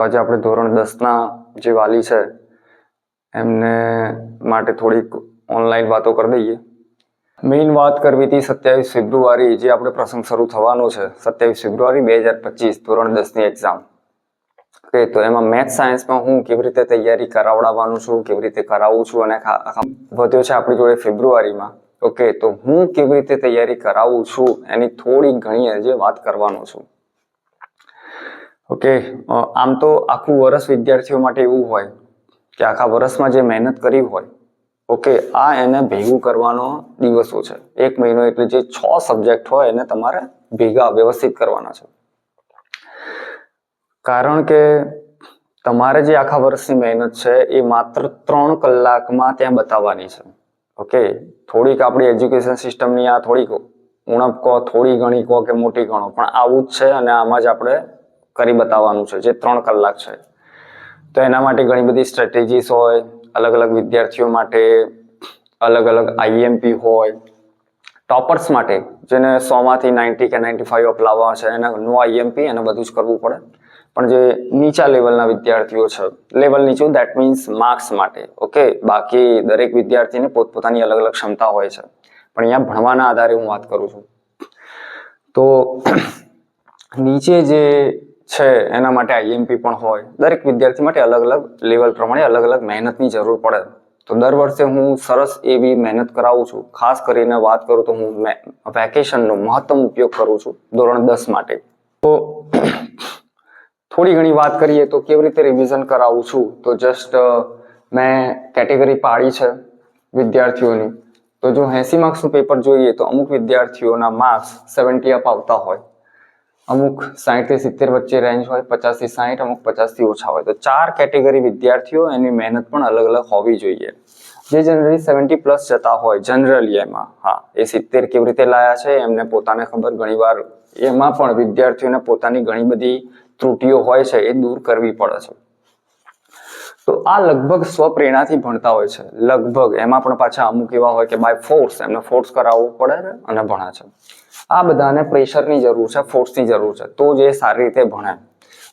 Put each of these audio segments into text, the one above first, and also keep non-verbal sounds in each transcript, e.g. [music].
આજે આપણે ધોરણ દસના જે વાલી છે, એમને માટે થોડીક ઓનલાઈન વાતો કરી દઈએ. મેઇન વાત કરવી હતી સત્યાવીસ ફેબ્રુઆરી, જે આપણે પ્રસંગ શરૂ થવાનો છે, સત્યાવીસ ફેબ્રુઆરી બે હજાર પચીસ, ધોરણ દસની એક્ઝામ ઓકે તો એમાં મેથ્સ સાયન્સમાં હું કેવી રીતે તૈયારી કરાવડાવવાનું છું, કેવી રીતે કરાવું છું અને વધ્યો છે આપણી જોડે ફેબ્રુઆરીમાં. ઓકે તો હું કેવી રીતે તૈયારી કરાવું છું, એની થોડી ઘણી આજે વાત કરવાનો છું. ઓકે? આમ તો આખું વર્ષ વિદ્યાર્થીઓ માટે એવું હોય કે આખા વર્ષમાં જે મહેનત કરી હોય, ઓકે, આ એને ભેગું કરવાનો દિવસો છે. એક મહિનો એટલે જે છ સબ્જેક્ટ હોય એને તમારે ભેગા વ્યવસ્થિત કરવાના છે. કારણ કે તમારે જે આખા વર્ષની મહેનત છે એ માત્ર ત્રણ કલાકમાં ત્યાં બતાવવાની છે. ઓકે? થોડીક આપણી એજ્યુકેશન સિસ્ટમની આ થોડીક ઉણપ કહો થોડી ઘણી કહો કે મોટી ગણો, પણ આવું જ છે અને આમાં જ આપણે કરી બતાવવાનું છે, જે ત્રણ કલાક છે. તો એના માટે ઘણી બધી સ્ટ્રેટેજીસ હોય અલગ અલગ વિદ્યાર્થીઓ માટે અલગ અલગ આઈએમપી હોય ટોપર્સ માટે, જેને સોમાંથી નાઇન્ટી કે નાઇન્ટી ફાઈવ અપલાવવા છે, એને નો આઈએમપી એને બધું જ કરવું પડે. પણ જે નીચા લેવલના વિદ્યાર્થીઓ છે લેવલ નીચું દેટ મીન્સ માર્ક્સ માટે ઓકે બાકી દરેક વિદ્યાર્થીને પોતપોતાની અલગ અલગ ક્ષમતા હોય છે. પણ અહીંયા ભણવાના આધારે હું વાત કરું છું. તો નીચે જે છે, એના માટે આઈએમપી પણ હોય. દરેક વિદ્યાર્થી માટે અલગ અલગ લેવલ પ્રમાણે અલગ અલગ મહેનતની જરૂર પડે. તો દર વર્ષે હું સરસ એવી મહેનત કરાવું છું. ખાસ કરીને વાત કરું તો હું વેકેશનનો મહત્તમ ઉપયોગ કરું છું ધોરણ દસ માટે. તો થોડી ઘણી વાત કરીએ તો કેવી રીતે રિવિઝન કરાવું છું? તો જસ્ટ મેં કેટેગરી પાડી છે વિદ્યાર્થીઓની. તો જો એસી માર્ક્સનું પેપર જોઈએ તો અમુક વિદ્યાર્થીઓના માર્ક્સ સેવન્ટી અપ આવતા હોય. અમુક સાહીઠથી સિત્તેર વચ્ચે રેન્જ હોય પચાસથી સાહીઠ, અમુક પચાસથી ઓછા હોય. તો ચાર કેટેગરી વિદ્યાર્થીઓ એની મહેનત પણ અલગ અલગ હોવી જોઈએ. જે જનરલી સેવન્ટી પ્લસ જતા હોય જનરલી એમાં, હા, એ સિત્તેર કેવી રીતે લાયા છે, એમને પોતાને ખબર ઘણીવાર, એમાં પણ વિદ્યાર્થીઓને પોતાની ઘણી બધી ત્રુટીઓ હોય છે, એ દૂર કરવી પડે છે. તો આ લગભગ સ્વપ્રેરણાથી ભણતા હોય છે. લગભગ એમાં પણ પાછા અમુક એવા હોય કે બાય ફોર્સ એમને ફોર્સ કરાવવું પડે અને ભણે છે. આ બધાને પ્રેશરની જરૂર છે ફોર્સની જરૂર છે. તો જ સારી રીતે ભણે.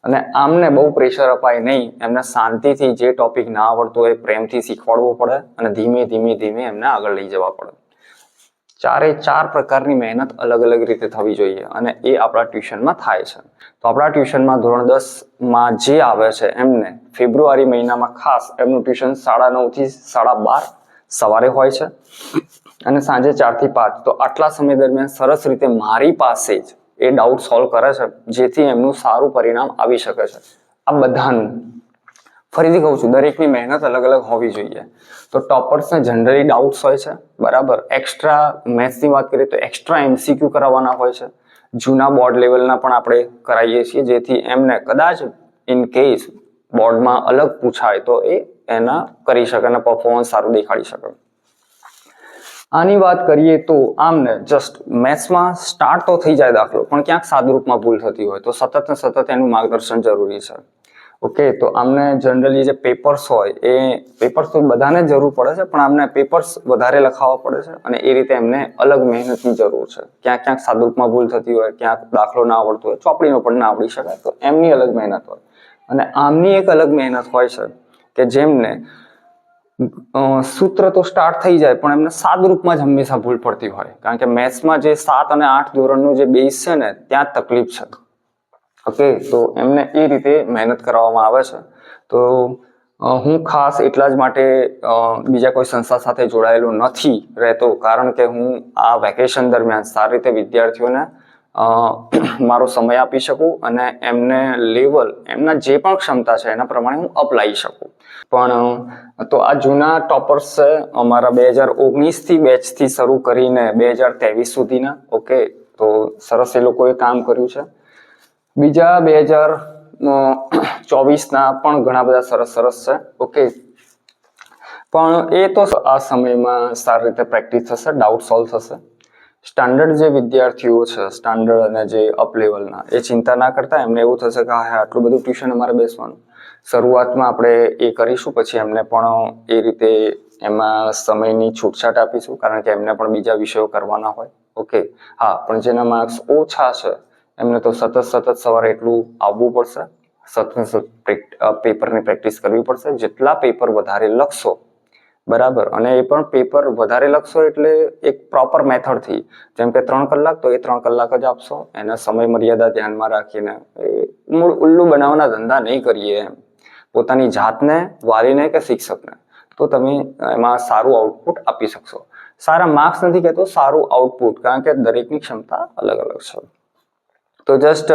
અને આમને બહુ પ્રેશર અપાય નહીં. એમને શાંતિથી જે ટોપિક ના આવડતો એ પ્રેમથી શીખવાડવો પડે અને ધીમે ધીમે ધીમે એમને આગળ લઈ જવા પડે. ચારે ચાર પ્રકારની મહેનત અલગ અલગ રીતે થવી જોઈએ અને એ આપણા ટ્યુશનમાં થાય છે. તો આપણા ટ્યુશનમાં ધોરણ દસમાં જે આવે છે એમને ફેબ્રુઆરી મહિનામાં ખાસ એમનું ટ્યુશન સાડા નવથી સાડા બાર સવારે હોય છે અને સાંજે ચારથી પાંચ. તો આટલા સમય દરમિયાન સરસ રીતે મારી પાસે જ એ ડાઉટ સોલ્વ કરે છે જેથી એમનું સારું પરિણામ આવી શકે છે. આ બધાનું ફરીથી કહું છું, દરેકની મહેનત અલગ અલગ હોવી જોઈએ. તો ટોપર્સને જનરલી ડાઉટ્સ હોય છે, બરાબર? એક્સ્ટ્રા મેથ્સની વાત કરીએ તો એક્સ્ટ્રા એમસીક્યુ કરાવવાના હોય છે. જૂના બોર્ડ લેવલના પણ આપણે કરાવીએ છીએ, જેથી એમને કદાચ ઇન કેસ બોર્ડમાં અલગ પૂછાય, તો એ એના કરી શકે અને પરફોર્મન્સ સારું દેખાડી શકે. આની વાત કરીએ તો આમને જસ્ટ મેથ્સમાં સ્ટાર્ટ તો થઈ જાય દાખલો, પણ ક્યાંક સાદુરૂપમાં ભૂલ થતી હોય, તો સતત ને સતત એનું માર્ગદર્શન જરૂરી છે. ઓકે તો આમને જનરલી જે પેપર્સ હોય, એ પેપર્સ તો બધાને જરૂર પડે છે, પણ આમને પેપર્સ વધારે લખાવવા પડે છે અને એ રીતે એમને અલગ મહેનતની જરૂર છે. ક્યાંક ક્યાંક સાદુરૂપમાં ભૂલ થતી હોય, ક્યાંક દાખલો ના આવડતો હોય, ચોપડીનો પણ ના આવડી શકાય, તો એમની અલગ મહેનત હોય. અને આમની એક અલગ મહેનત હોય છે કે જેમને સૂત્ર તો સ્ટાર્ટ થઈ જાય, પણ એમને સાદરૂપમાં જ હંમેશા ભૂલ પડતી હોય. કારણ કે મેથ્સમાં જે સાત અને આઠ ધોરણનું જે બેઝ છે ને, ત્યાં તકલીફ છે. ઓકે, તો એમને એ રીતે મહેનત કરવામાં આવે છે. તો હું ખાસ એટલા જ માટે બીજા કોઈ સંસ્થા સાથે જોડાયેલો નથી રહેતો, કારણ કે હું આ વેકેશન દરમિયાન સારી રીતે વિદ્યાર્થીઓને [clears throat] મારો સમય આપી શકું અને એમને લેવલ એમના જે પણ ક્ષમતા છે એના પ્રમાણે હું અપ લાવી શકું. પણ તો આ જૂના ટોપર્સ છે, અમારા બે હજાર ઓગણીસથી બેચથી શરૂ કરીને બે હજાર ત્રેવીસ સુધીના, ઓકે, તો સરસ એ લોકોએ કામ કર્યું છે. બીજા બે હજાર ચોવીસના પણ ઘણા બધા સરસ સરસ છે. ઓકે. પણ એ તો આ સમયમાં સારી રીતે પ્રેક્ટિસ થશે ડાઉટ સોલ્વ થશે. સ્ટાન્ડર્ડ જે વિદ્યાર્થીઓ છે સ્ટાન્ડર્ડ અને જે અપ લેવલના એ ચિંતા ના કરતા. એમને એવું થશે કે, હા આટલું બધું ટ્યુશન અમારે બેસવાનું. શરૂઆતમાં આપણે એ કરીશું, પછી એમને પણ એ રીતે એમાં સમયની છૂટછાટ આપીશું, કારણ કે એમને પણ બીજા વિષયો કરવાના હોય. ઓકે. હા, પણ જેના માર્ક્સ ઓછા છે એમને તો સતત સતત સવારે એટલું આવવું પડશે. સતત સતત પેપરની પ્રેક્ટિસ કરવી પડશે. જેટલા પેપર વધારે લખશો, બરાબર, અને એ પણ પેપર વધારે લખશો એટલે એક પ્રોપર મેથડથી જેમ કે ત્રણ કલાક, તો એ ત્રણ કલાક જ આપશો. એના સમય મર્યાદા ધ્યાનમાં રાખીને, એ મૂળ ઉલ્લુ બનાવવાના ધંધા નહીં કરીએ એમ. પોતાની જાતને વાલીને કે શિક્ષકને. તો તમે એમાં સારું આઉટપુટ આપી શકશો. સારા માર્ક્સ નથી કહેતો, સારું આઉટપુટ કારણ કે દરેકની ક્ષમતા અલગ અલગ છે. તો જસ્ટ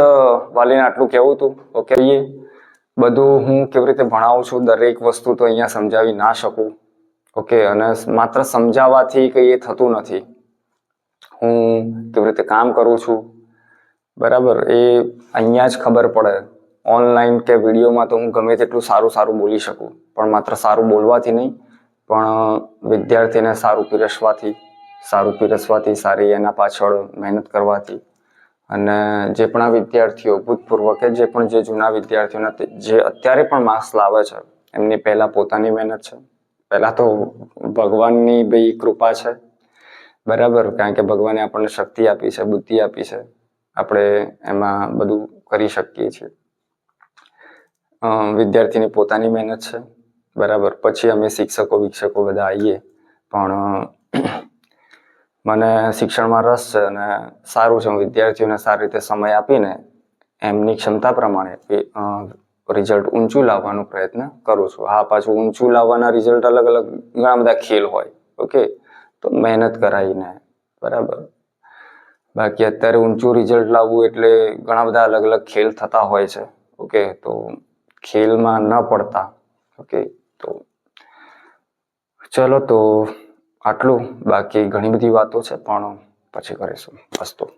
વાલીને આટલું કહેવું હતું ઓકે બધું હું કેવી રીતે ભણાવું છું? દરેક વસ્તુ તો અહીંયા સમજાવી ના શકું. ઓકે અને માત્ર સમજાવવાથી કંઈ એ થતું નથી. હું કેવી રીતે કામ કરું છું? બરાબર, એ અહીંયા જ ખબર પડે. ઓનલાઈન કે વિડીયોમાં તો હું ગમે તેટલું સારું સારું બોલી શકું. પણ માત્ર સારું બોલવાથી નહીં, પણ વિદ્યાર્થીને સારું પીરસવાથી સારું પીરસવાથી, સારી એના પાછળ મહેનત કરવાથી. અને જે પણ આ વિદ્યાર્થીઓ ભૂતપૂર્વ કે જે પણ જે જૂના વિદ્યાર્થીઓના જે અત્યારે પણ માર્ક્સ લાવે છે, એમની પહેલા પોતાની મહેનત છે. પહેલા તો ભગવાનની બી કૃપા છે. બરાબર, કારણ કે ભગવાને આપણને શક્તિ આપી છે, બુદ્ધિ આપી છે. આપણે એમાં બધું કરી શકીએ છીએ. વિદ્યાર્થીની પોતાની મહેનત છે. બરાબર, પછી અમે શિક્ષકો, વિક્ષકો બધા આવીએ. પણ મને શિક્ષણમાં રસ છે અને સારું છે. હું વિદ્યાર્થીઓને સારી રીતે સમય આપીને એમની ક્ષમતા પ્રમાણે રિઝલ્ટ ઊંચું લાવવાનો પ્રયત્ન કરું છું. હા, પાછું ઊંચું લાવવાના રિઝલ્ટ અલગ અલગ ઘણા બધા ખેલ હોય ઓકે તો મહેનત કરાવીને બરાબર? બાકી અત્યારે ઊંચું રિઝલ્ટ લાવવું એટલે ઘણા બધા અલગ અલગ ખેલ થતા હોય છે ઓકે તો ખેલમાં ન પડતા ઓકે તો ચલો, તો આટલું બાકી ઘણી બધી વાતો છે પણ પછી કરીશું. અસ્તુ.